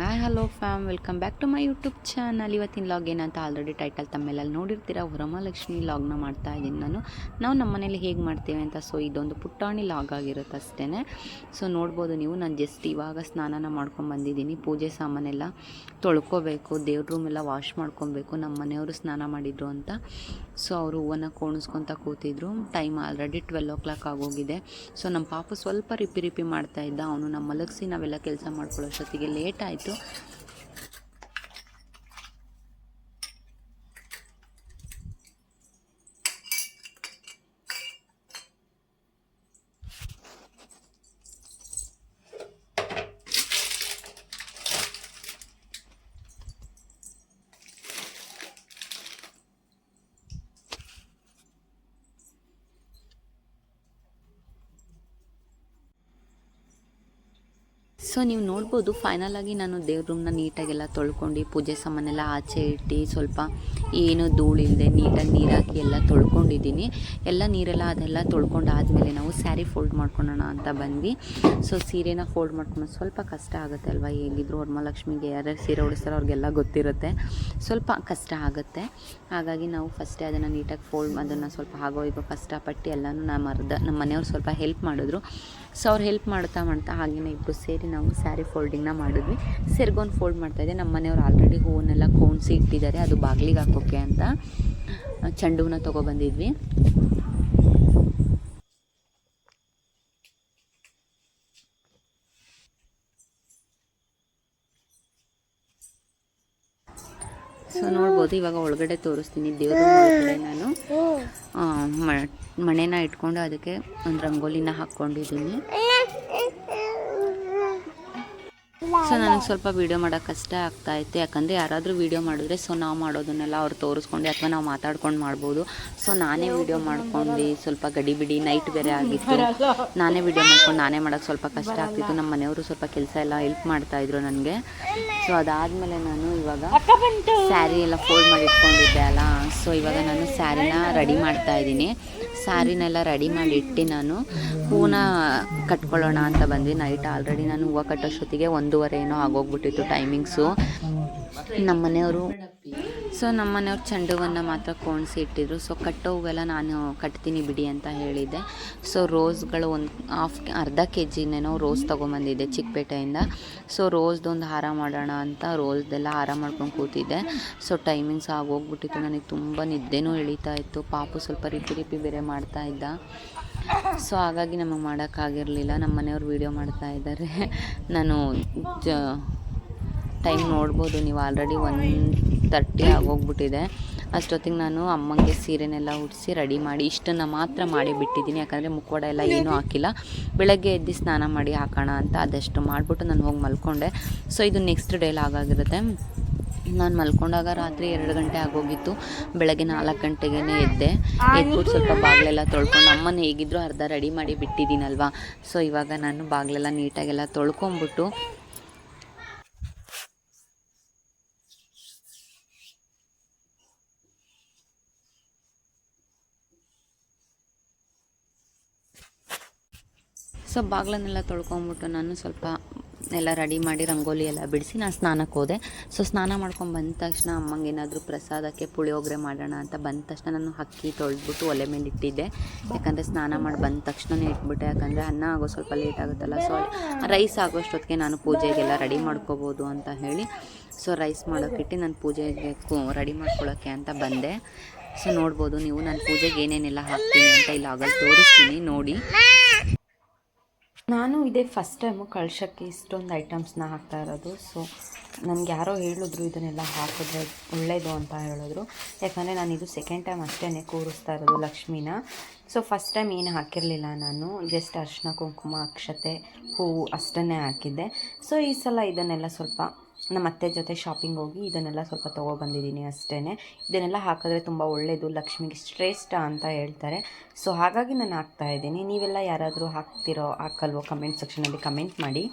Hi hello fam welcome back to my YouTube channel ಇವತ್ತಿನ log ಏನಂತ already title ತಮ್ಮೆಲ್ಲ ನೋಡಿರ್ತೀರ? ವರಮಹಾಲಕ್ಷ್ಮಿ ಲಾಗ್ನ ಮಾಡ್ತಾ ಇದ್ದೀನಿ ನಾನು. ನಾವು ನಮ್ಮ ಮನೇಲಿ ಹೇಗೆ ಮಾಡ್ತೇವೆ ಅಂತ ಸೊ ಇದೊಂದು ಪುಟ್ಟಾಣಿ ಲಾಗ್ ಆಗಿರುತ್ತೆ ಅಷ್ಟೇ ಸೊ ನೋಡ್ಬೋದು ನೀವು, ನಾನು ಜಸ್ಟ್ ಇವಾಗ ಸ್ನಾನನ ಮಾಡ್ಕೊಂಡು ಬಂದಿದ್ದೀನಿ. ಪೂಜೆ ಸಾಮಾನೆಲ್ಲ ತೊಳ್ಕೊಬೇಕು, ದೇವ್ರ ರೂಮ್ ಎಲ್ಲ ವಾಶ್ ಮಾಡ್ಕೊಬೇಕು ನಮ್ಮ ಮನೆಯವರು ಸ್ನಾನ ಮಾಡಿದ್ರು ಅಂತ. ಸೊ ಅವರು ಹೂವನ್ನು ಕೋಣಿಸ್ಕೊತ ಕೂತಿದ್ರು. Time already twelve o'clock ಆಗೋಗಿದೆ. ಸೊ ನಮ್ಮ ಪಾಪು ಸ್ವಲ್ಪ ರಿಪಿ ರಿಪಿ ಮಾಡ್ತಾ ಇದ್ದ. ಅವನು ನಮ್ಮ ಮಲಗಿಸಿ ನಾವೆಲ್ಲ ಕೆಲಸ ಮಾಡ್ಕೊಳ್ಳೋಷ್ಟೊತ್ತಿಗೆ ಲೇಟ್ ಆಯಿತು. besito. ಸೊ ನೀವು ನೋಡ್ಬೋದು ಫೈನಲ್ ಆಗಿ ನಾನು ದೇವ್ರ ರೂಮ್ನ ನೀಟಾಗೆಲ್ಲ ತೊಳ್ಕೊಂಡು, ಪೂಜೆ ಸಾಮಾನೆಲ್ಲ ಆಚೆ ಇಟ್ಟು ಸ್ವಲ್ಪ ಏನು ಧೂಳಿಲ್ಲದೆ ನೀಟಾಗಿ ನೀರು ಹಾಕಿ ಎಲ್ಲ ತೊಳ್ಕೊಂಡಿದ್ದೀನಿ. ಎಲ್ಲ ನೀರೆಲ್ಲ ಅದೆಲ್ಲ ತೊಳ್ಕೊಂಡು ಆದಮೇಲೆ ನಾವು ಸ್ಯಾರಿ ಫೋಲ್ಡ್ ಮಾಡ್ಕೊಳ್ಳೋಣ ಅಂತ ಬಂದ್ವಿ. ಸೊ, ಸೀರೆನ ಫೋಲ್ಡ್ ಮಾಡ್ಕೊಂಡು ಸ್ವಲ್ಪ ಕಷ್ಟ ಆಗುತ್ತೆ ಅಲ್ವಾ? ಹೇಗಿದ್ರು ವರಮಹಾಲಕ್ಷ್ಮಿಗೆ ಯಾರ್ಯಾರು ಸೀರೆ ಉಡಿಸ್ತಾರೋ ಅವ್ರಿಗೆಲ್ಲ ಗೊತ್ತಿರುತ್ತೆ. ಸ್ವಲ್ಪ ಕಷ್ಟ ಆಗುತ್ತೆ. ಹಾಗಾಗಿ ನಾವು ಫಸ್ಟೇ ಅದನ್ನು ನೀಟಾಗಿ ಫೋಲ್ಡ್ ಅದನ್ನು ಸ್ವಲ್ಪ ಹಾಗೋ ಈಗ ಕಷ್ಟಪಟ್ಟು ಎಲ್ಲನೂ ನಮ್ಮ ಅರ್ಧ ನಮ್ಮ ಮನೆಯವ್ರು ಸ್ವಲ್ಪ ಹೆಲ್ಪ್ ಮಾಡಿದ್ರು. ಸೊ, ಅವ್ರು ಹೆಲ್ಪ್ ಮಾಡ್ತಾ ಮಾಡ್ತಾ ಹಾಗೆಯೇ ಇಬ್ಬರು ಸೇರಿ ನಾವು ಸ್ಯಾರಿ ಫೋಲ್ಡಿಂಗ್ನ ಮಾಡಿದ್ವಿ. ಸೆರ್ಗೊಂದು ಫೋಲ್ಡ್ ಮಾಡ್ತಾಯಿದ್ದೆ ನಮ್ಮ ಮನೆಯವ್ರು ಆಲ್ರೆಡಿ ಹೂವನ್ನೆಲ್ಲ ಕೋಣಿಸಿ ಇಟ್ಟಿದ್ದಾರೆ. ಅದು ಬಾಗಿಲಿಗೆ ಹಾಕೋಕ್ಕೆ ಅಂತ ಚೆಂಡುವನ್ನ ತೊಗೊಬಂದಿದ್ವಿ ಸೊ ನೋಡ್ಬೋದು ಇವಾಗ ಒಳಗಡೆ ತೋರಿಸ್ತೀನಿ ದೇವ್ರ ಒಳಗಡೆ ನಾನು. ಮಣೆನ ಇಟ್ಕೊಂಡು ಅದಕ್ಕೆ ಒಂದು ರಂಗೋಲಿನ ಹಾಕ್ಕೊಂಡಿದ್ದೀನಿ ಸೊ ನನಗೆ ಸ್ವಲ್ಪ ವೀಡಿಯೋ ಮಾಡೋಕೆ ಕಷ್ಟ ಆಗ್ತಾ ಇತ್ತು. ಯಾಕಂದರೆ ಯಾರಾದರೂ ವೀಡಿಯೋ ಮಾಡಿದ್ರೆ ಸೊ ನಾವು ಮಾಡೋದನ್ನೆಲ್ಲ ಅವ್ರು ತೋರಿಸ್ಕೊಂಡು ಅಥವಾ ನಾವು ಮಾತಾಡ್ಕೊಂಡು ಮಾಡ್ಬೋದು. ಸೊ ನಾನೇ ವೀಡಿಯೋ ಮಾಡ್ಕೊಂಡು ಸ್ವಲ್ಪ ಗಡಿ ಬಿಡಿ ನೈಟ್ ಬೇರೆ ಆಗಿತ್ತು. ನಾನೇ ವೀಡಿಯೋ ಮಾಡ್ಕೊಂಡು ನಾನೇ ಮಾಡೋಕೆ ಸ್ವಲ್ಪ ಕಷ್ಟ ಆಗ್ತಿತ್ತು. ನಮ್ಮ ಮನೆಯವರು ಸ್ವಲ್ಪ ಕೆಲಸ ಎಲ್ಲ ಹೆಲ್ಪ್ ಮಾಡ್ತಾಯಿದ್ರು ನನಗೆ. ಸೊ ಅದಾದಮೇಲೆ ನಾನು ಇವಾಗ ಸ್ಯಾರಿ ಎಲ್ಲ ಫೋಲ್ಡ್ ಮಾಡಿ ಇಟ್ಕೊಂಡಿದ್ದೆ ಅಲ್ಲ. ಸೊ ಇವಾಗ ನಾನು ಸ್ಯಾರಿನ ರೆಡಿ ಮಾಡ್ತಾ ಇದ್ದೀನಿ. ಸ್ಯಾರಿನೆಲ್ಲ ರೆಡಿ ಮಾಡಿ ಇಟ್ಟು ನಾನು. ಹೂನ ಕಟ್ಕೊಳ್ಳೋಣ ಅಂತ ಬಂದ್ವಿ ನೈಟ್. ಆಲ್ರೆಡಿ ನಾನು ಹೂವು ಕಟ್ಟೋಷ್ಟೊತ್ತಿಗೆ ಒಂದೂವರೆ ಏನೋ ಆಗೋಗ್ಬಿಟ್ಟಿತ್ತು ಟೈಮಿಂಗ್ಸು ನಮ್ಮ ಮನೆಯವರು ಸೊ ನಮ್ಮ ಮನೆಯವ್ರು ಚೆಂಡು ಹೂವನ್ನು ಮಾತ್ರ ಕೋಣಿಸಿ ಇಟ್ಟಿದ್ರು ಸೊ ಕಟ್ಟೋ ಹೂವೆಲ್ಲ ನಾನು ಕಟ್ತೀನಿ ಬಿಡಿ ಅಂತ ಹೇಳಿದ್ದೆ. ಸೊ ರೋಸ್ಗಳು ಒಂದು ಹಾಫ್ ಅರ್ಧ ಕೆ ಜಿನೇನೋ ರೋಸ್ ತೊಗೊಂಬಂದಿದ್ದೆ ಚಿಕ್ಕಪೇಟೆಯಿಂದ. ಸೊ ರೋಸ್ದೊಂದು ಹಾರ ಮಾಡೋಣ ಅಂತ ರೋಸ್ದೆಲ್ಲ ಹಾರ ಮಾಡ್ಕೊಂಡು ಕೂತಿದ್ದೆ. ಸೊ ಟೈಮಿಂಗ್ಸ್ ಆಗೋಗ್ಬಿಟ್ಟಿತ್ತು. ನನಗೆ ತುಂಬ ನಿದ್ದೆನೂ ಇಳಿತಾ ಇತ್ತು. ಪಾಪು ಸ್ವಲ್ಪ ರಿಪಿ ರಿಪಿ ಬೇರೆ ಮಾಡ್ತಾ ಇದ್ದ. ಸೊ ಹಾಗಾಗಿ ನಮಗೆ ಮಾಡೋಕ್ಕಾಗಿರಲಿಲ್ಲ. ನಮ್ಮ ಮನೆಯವ್ರು ವೀಡಿಯೋ ಮಾಡ್ತಾ ಇದ್ದಾರೆ. ನಾನು ಜ, ಟೈಮ್ ನೋಡ್ಬೋದು. ನೀವು ಆಲ್ರೆಡಿ ಒನ್ ತರ್ಟಿ ಆಗೋಗ್ಬಿಟ್ಟಿದೆ. ಅಷ್ಟೊತ್ತಿಗೆ ನಾನು ಅಮ್ಮಂಗೆ ಸೀರೆನೆಲ್ಲ ಉಡಿಸಿ ರೆಡಿ ಮಾಡಿ ಇಷ್ಟನ್ನು ಮಾತ್ರ ಮಾಡಿ ಬಿಟ್ಟಿದ್ದೀನಿ. ಯಾಕಂದರೆ ಮುಖವಾಡ ಎಲ್ಲ ಏನೂ ಹಾಕಿಲ್ಲ. ಬೆಳಗ್ಗೆ ಎದ್ದು ಸ್ನಾನ ಮಾಡಿ ಹಾಕೋಣ ಅಂತ ಅದಷ್ಟು ಮಾಡಿಬಿಟ್ಟು ನಾನು ಹೋಗಿ ಮಲ್ಕೊಂಡೆ. ಸೊ ಇದು ನೆಕ್ಸ್ಟ್ ಡೇಲಿ ಆಗಾಗಿರುತ್ತೆ ನಾನು ಮಲ್ಕೊಂಡಾಗ ರಾತ್ರಿ ಎರಡು ಗಂಟೆ ಆಗೋಗಿತ್ತು. ಬೆಳಗ್ಗೆ ನಾಲ್ಕು ಗಂಟೆಗೇ ಎದ್ದೆ. ಎದ್ಬಿಟ್ಟು ಸ್ವಲ್ಪ ಬಾಗಿಲೆಲ್ಲ ತೊಳ್ಕೊಂಡು ಅಮ್ಮನ ಹೇಗಿದ್ರು ಅರ್ಧ ರೆಡಿ ಮಾಡಿ ಬಿಟ್ಟಿದ್ದೀನಲ್ವಾ? ಸೊ ಇವಾಗ ನಾನು ಬಾಗಿಲೆಲ್ಲ ನೀಟಾಗೆಲ್ಲ ತೊಳ್ಕೊಂಬಿಟ್ಟು ಸೊ ಬಾಗಿಲನ್ನೆಲ್ಲ ತೊಳ್ಕೊಂಬಿಟ್ಟು ನಾನು ಸ್ವಲ್ಪ ಎಲ್ಲ ರೆಡಿ ಮಾಡಿ ರಂಗೋಲಿ ಎಲ್ಲ ಬಿಡಿಸಿ ನಾನು ಸ್ನಾನಕ್ಕೆ ಹೋದೆ. ಸೊ ಸ್ನಾನ ಮಾಡ್ಕೊಂಡು ಬಂದ ತಕ್ಷಣ ಅಮ್ಮಂಗೆ ಏನಾದರೂ ಪ್ರಸಾದಕ್ಕೆ ಪುಳಿಯೋಗರೆ ಮಾಡೋಣ ಅಂತ ಬಂದ ತಕ್ಷಣ ನಾನು ಅಕ್ಕಿ ತೊಳೆದ್ಬಿಟ್ಟು ಒಲೆ ಮೇಲೆ ಇಟ್ಟಿದ್ದೆ. ಯಾಕಂದರೆ ಸ್ನಾನ ಮಾಡಿ ಬಂದ ತಕ್ಷಣನೇ ಇಟ್ಬಿಟ್ಟೆ. ಯಾಕಂದರೆ ಅನ್ನ ಆಗೋ ಸ್ವಲ್ಪ ಲೇಟ್ ಆಗುತ್ತಲ್ಲ ಸೊ ರೈಸ್ ಆಗೋಷ್ಟೊತ್ತಿಗೆ ನಾನು ಪೂಜೆಗೆಲ್ಲ ರೆಡಿ ಮಾಡ್ಕೋಬೋದು ಅಂತ ಹೇಳಿ ಸೊ ರೈಸ್ ಮಾಡೋಕ್ಕಿಟ್ಟು ನಾನು ಪೂಜೆಗೆ ರೆಡಿ ಮಾಡ್ಕೊಳ್ಳೋಕ್ಕೆ ಅಂತ ಬಂದೆ. ಸೊ ನೋಡ್ಬೋದು ನೀವು, ನಾನು ಪೂಜೆಗೆ ಏನೇನೆಲ್ಲ ಹಾಕ್ತೀನಿ ಅಂತ ಇಲ್ಲಿ ಆಗಲ್ಲಿ ತೋರಿಸ್ತೀನಿ, ನೋಡಿ. ನಾನು ಇದೇ ಫಸ್ಟ್ ಟೈಮು ಕಳ್ಸೋಕ್ಕೆ ಇಷ್ಟೊಂದು ಐಟಮ್ಸ್ನ ಹಾಕ್ತಾ ಇರೋದು. ಸೊ ನನಗೆ ಯಾರೋ ಹೇಳಿದ್ರು ಇದನ್ನೆಲ್ಲ ಹಾಕಿದ್ರೆ ಒಳ್ಳೆಯದು ಅಂತ ಹೇಳಿದ್ರು. ಯಾಕಂದರೆ ನಾನು ಇದು ಸೆಕೆಂಡ್ ಟೈಮ್ ಅಷ್ಟೇ ಕೂರಿಸ್ತಾ ಇರೋದು ಲಕ್ಷ್ಮಿನ. ಸೊ ಫಸ್ಟ್ ಟೈಮ್ ಏನು ಹಾಕಿರಲಿಲ್ಲ ನಾನು. ಜಸ್ಟ್ ಅರಿಶಿನ ಕುಂಕುಮ, ಅಕ್ಷತೆ ಹೂವು ಅಷ್ಟನ್ನೇ ಹಾಕಿದ್ದೆ. ಸೊ ಈ ಸಲ ಇದನ್ನೆಲ್ಲ ಸ್ವಲ್ಪ ನಮ್ಮ ಅತ್ತೆ ಜೊತೆ ಶಾಪಿಂಗ್ ಹೋಗಿ ಇದನ್ನೆಲ್ಲ ಸ್ವಲ್ಪ ತೊಗೊಬಂದಿದ್ದೀನಿ ಅಷ್ಟೇ ಇದನ್ನೆಲ್ಲ ಹಾಕಿದ್ರೆ ತುಂಬ ಒಳ್ಳೆಯದು ಲಕ್ಷ್ಮಿಗೆ ಶ್ರೇಷ್ಠ ಅಂತ ಹೇಳ್ತಾರೆ. ಸೊ ಹಾಗಾಗಿ ನಾನು ಹಾಕ್ತಾ ಇದ್ದೀನಿ. ನೀವೆಲ್ಲ ಯಾರಾದರೂ ಹಾಕ್ತಿರೋ, ಹಾಕಲ್ವೋ ಕಮೆಂಟ್ ಸೆಕ್ಷನಲ್ಲಿ ಕಮೆಂಟ್ ಮಾಡಿ.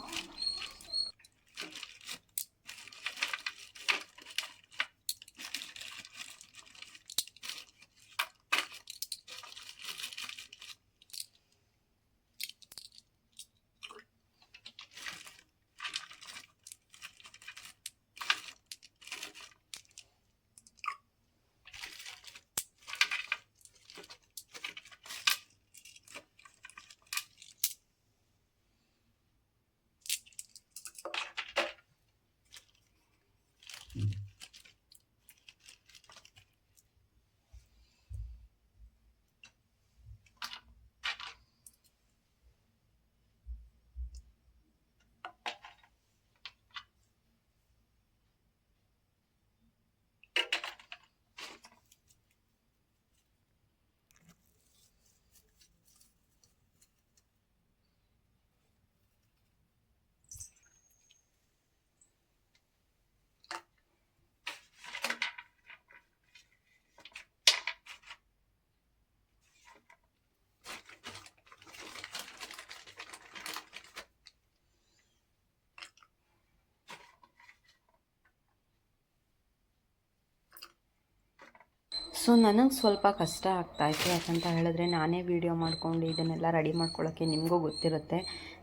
ಸೊ ನನಗೆ ಸ್ವಲ್ಪ ಕಷ್ಟ ಆಗ್ತಾಯಿತ್ತು. ಯಾಕಂತ ಹೇಳಿದ್ರೆ ನಾನೇ ವೀಡಿಯೋ ಮಾಡ್ಕೊಂಡು ಇದನ್ನೆಲ್ಲ ರೆಡಿ ಮಾಡ್ಕೊಳ್ಳೋಕ್ಕೆ ನಿಮಗೂ ಗೊತ್ತಿರುತ್ತೆ.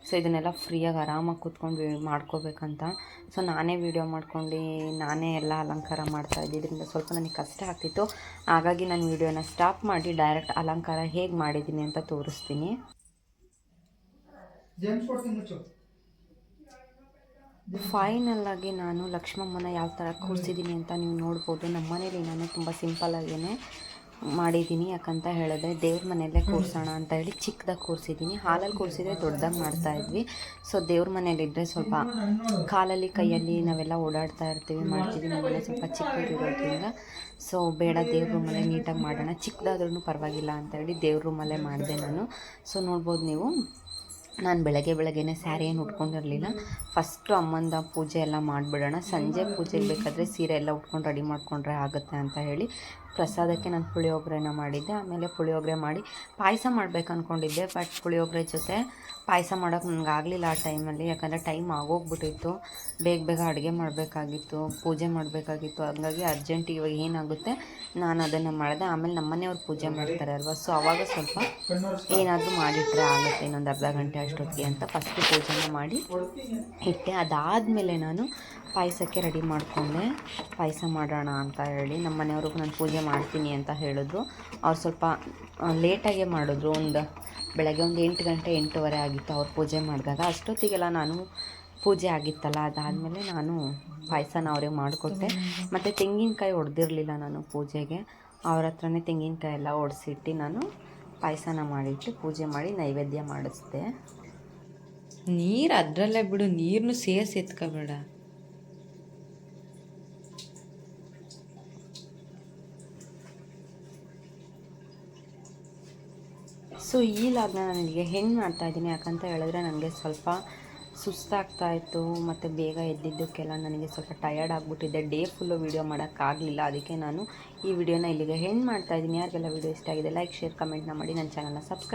ಸೊ ಇದನ್ನೆಲ್ಲ ಫ್ರೀಯಾಗಿ ಆರಾಮಾಗಿ ಕೂತ್ಕೊಂಡು ಮಾಡ್ಕೋಬೇಕಂತ. ಸೊ ನಾನೇ ವೀಡಿಯೋ ಮಾಡ್ಕೊಂಡು ನಾನೇ ಎಲ್ಲ ಅಲಂಕಾರ ಮಾಡ್ತಾ ಇದ್ದಿದ್ದರಿಂದ ಸ್ವಲ್ಪ ನನಗೆ ಕಷ್ಟ ಆಗ್ತಿತ್ತು. ಹಾಗಾಗಿ ನಾನು ವೀಡಿಯೋನ ಸ್ಟಾಪ್ ಮಾಡಿ ಡೈರೆಕ್ಟ್ ಅಲಂಕಾರ ಹೇಗೆ ಮಾಡಿದ್ದೀನಿ ಅಂತ ತೋರಿಸ್ತೀನಿ. ಫೈನಲ್ ಆಗಿ ನಾನು ಲಕ್ಷ್ಮಮ್ಮನ ಯಾವ ಥರ ಕೂರಿಸಿದ್ದೀನಿ ಅಂತ ನೀವು ನೋಡ್ಬೋದು. ನಮ್ಮ ಮನೇಲಿ ನಾನು ತುಂಬ ಸಿಂಪಲ್ಲಾಗೇ ಮಾಡಿದ್ದೀನಿ ಯಾಕಂತ ಹೇಳಿದ್ರೆ ದೇವ್ರ ಮನೆಯಲ್ಲೇ ಕೂರಿಸೋಣ ಅಂತ ಹೇಳಿ ಚಿಕ್ಕದಾಗಿ ಕೂರಿಸಿದ್ದೀನಿ ಹಾಲಲ್ಲಿ ಕೂರಿಸಿದ್ರೆ ದೊಡ್ಡದಾಗಿ ಮಾಡ್ತಾ ಇದ್ವಿ. ಸೊ ದೇವ್ರ ಮನೇಲಿದ್ದರೆ ಸ್ವಲ್ಪ ಕಾಲಲ್ಲಿ, ಕೈಯಲ್ಲಿ ನಾವೆಲ್ಲ ಓಡಾಡ್ತಾ ಇರ್ತೀವಿ ಮಾಡ್ತೀವಿ ನಮ್ಮನೆ ಸ್ವಲ್ಪ ಚಿಕ್ಕದಿರೋದ್ರಿಂದ. ಸೊ ಬೇಡ, ದೇವ್ರ ರೂಮಲ್ಲೇ ನೀಟಾಗಿ ಮಾಡೋಣ. ಚಿಕ್ಕದಾದ್ರೂ ಪರವಾಗಿಲ್ಲ ಅಂತ ಹೇಳಿ ದೇವ್ರ ರೂಮಲ್ಲೇ ಮಾಡಿದೆ ನಾನು. ಸೊ ನೋಡ್ಬೋದು ನೀವು. ನಾನು ಬೆಳಗ್ಗೆ ಬೆಳಗ್ಗೆನೇ ಸ್ಯಾರಿ ಏನು ಉಟ್ಕೊಂಡಿರಲಿಲ್ಲ. ಫಸ್ಟು ಅಮ್ಮಂದ ಪೂಜೆ ಎಲ್ಲ ಮಾಡಿಬಿಡೋಣ. ಸಂಜೆ ಪೂಜೆಗೆ ಬೇಕಾದರೆ ಸೀರೆ ಎಲ್ಲ ಉಟ್ಕೊಂಡು ರೆಡಿ ಮಾಡಿಕೊಂಡ್ರೆ ಆಗುತ್ತೆ ಅಂತ ಹೇಳಿ ಪ್ರಸಾದಕ್ಕೆ ನಾನು ಪುಳಿಯೋಗರೆನ ಮಾಡಿದ್ದೆ. ಆಮೇಲೆ ಪುಳಿಯೋಗರೆ ಮಾಡಿ ಪಾಯಸ ಮಾಡ್ಬೇಕು ಅಂದ್ಕೊಂಡಿದ್ದೆ ಬಟ್ ಪುಳಿಯೋಗರೆ ಜೊತೆ ಪಾಯಸ ಮಾಡೋಕೆ ನನಗೆ ಆಗಲಿಲ್ಲ ಆ ಟೈಮಲ್ಲಿ ಯಾಕಂದರೆ ಟೈಮ್ ಆಗೋಗ್ಬಿಟ್ಟಿತ್ತು. ಬೇಗ ಬೇಗ ಅಡುಗೆ ಮಾಡಬೇಕಾಗಿತ್ತು. ಪೂಜೆ ಮಾಡಬೇಕಾಗಿತ್ತು. ಹಾಗಾಗಿ ಅರ್ಜೆಂಟ್ ಇವಾಗ ಏನಾಗುತ್ತೆ, ನಾನು ಅದನ್ನು ಮಾಡಿದೆ. ಆಮೇಲೆ ನಮ್ಮ ಮನೆಯವ್ರು ಪೂಜೆ ಮಾಡ್ತಾರೆ ಅಲ್ವಾ? ಸೊ ಆವಾಗ ಸ್ವಲ್ಪ ಏನಾದರೂ ಮಾಡಿಟ್ರೆ ಆಗುತ್ತೆ. ಇನ್ನೊಂದು ಅರ್ಧ ಗಂಟೆ ಅಷ್ಟೊತ್ತಿಗೆ ಅಂತ ಫಸ್ಟು ಪೂಜೆನ ಮಾಡಿ ಇಟ್ಟೆ. ಅದಾದಮೇಲೆ ನಾನು ಪಾಯಸಕ್ಕೆ ರೆಡಿ ಮಾಡಿಕೊಂಡೆ. ಪಾಯಸ ಮಾಡೋಣ ಅಂತ ಹೇಳಿ ನಮ್ಮ ಮನೆಯವ್ರಿಗೂ ನಾನು ಪೂಜೆ ಮಾಡ್ತೀನಿ ಅಂತ ಹೇಳಿದ್ರು. ಅವ್ರು ಸ್ವಲ್ಪ ಲೇಟಾಗೆ ಮಾಡಿದ್ರು. ಒಂದು ಬೆಳಗ್ಗೆ ಒಂದು ಎಂಟು ಗಂಟೆ, ಎಂಟೂವರೆ ಆಗಿತ್ತು ಅವ್ರು ಪೂಜೆ ಮಾಡಿದಾಗ. ಅಷ್ಟೊತ್ತಿಗೆಲ್ಲ ನಾನು ಪೂಜೆ ಆಗಿತ್ತಲ್ಲ, ಅದಾದಮೇಲೆ ನಾನು ಪಾಯಸನ ಅವ್ರಿಗೆ ಮಾಡಿಕೊಟ್ಟೆ. ಮತ್ತು ತೆಂಗಿನಕಾಯಿ ಹೊಡೆದಿರಲಿಲ್ಲ ನಾನು ಪೂಜೆಗೆ. ಅವ್ರ ಹತ್ರನೇ ತೆಂಗಿನಕಾಯಿ ಎಲ್ಲ ಒಡೆಸಿಟ್ಟು ನಾನು ಪಾಯಸನ ಮಾಡಿಟ್ಟು ಪೂಜೆ ಮಾಡಿ ನೈವೇದ್ಯ ಮಾಡಿಸ್ದೆ. ನೀರು ಅದರಲ್ಲೇ ಬಿಡು ನೀರನ್ನು ಸೇರಿಸಿ ಎತ್ಕೋಬೇಡ. ಸೊ ಈ ಲಾಗ್ನ ನನಗೆ ಹೆಂಗೆ ಮಾಡ್ತಾ ಇದ್ದೀನಿ ಯಾಕಂತ ಹೇಳಿದ್ರೆ ನನಗೆ ಸ್ವಲ್ಪ ಸುಸ್ತಾಗ್ತಾ ಇತ್ತು ಮತ್ತು ಬೇಗ ಎದ್ದಿದ್ದಕ್ಕೆಲ್ಲ ನನಗೆ ಸ್ವಲ್ಪ ಟಯರ್ಡ್ ಆಗಿಬಿಟ್ಟಿದ್ದೆ ಡೇ ಫುಲ್ಲು ವೀಡಿಯೋ ಮಾಡೋಕ್ಕಾಗಲಿಲ್ಲ ಅದಕ್ಕೆ ನಾನು ಈ ವಿಡಿಯೋನ ಇಲ್ಲಿಗೆ ಹೆಣ್ಣು ಮಾಡ್ತಾ ಇದ್ದೀನಿ? ಯಾರಿಗೆಲ್ಲ ವೀಡಿಯೋ ಇಷ್ಟ ಆಗಿದೆ ಲೈಕ್ ಶೇರ್ ಕಮೆಂಟ್ನ ಮಾಡಿ. ನನ್ನ ಚಾನಲ್ನ ಸಬ್ಸ್ಕ್ರೈಬ್